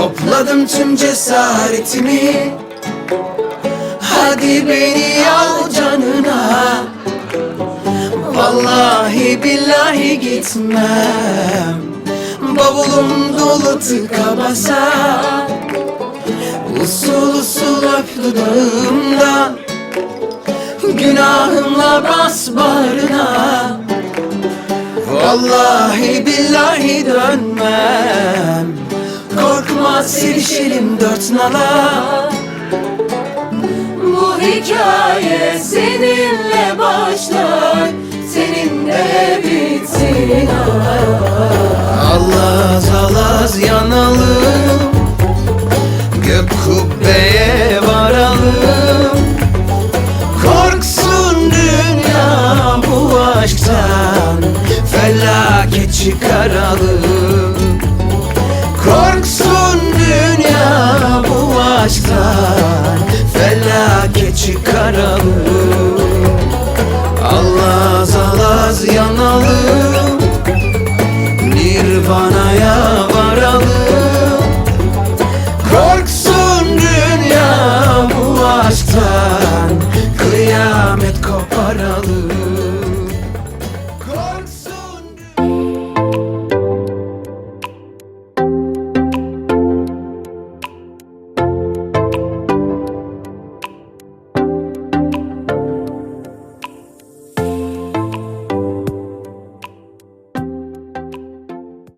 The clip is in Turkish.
Topladım tüm cesaretimi. Hadi beni al canına. Vallahi billahi gitmem. Bavulum dolu tıka basa. Usul usul öp dudağımdan Günahımla bas bağrına. Vallahi billahi dönmem Sevişelim dört nala. Bu hikaye seninle başlar Seninle bitsin Alaz alaz yanalım Gök kubbeye varalım. Korksun dünya bu aşktan Felaket çıkaralım aşktan Felaket çıkaralım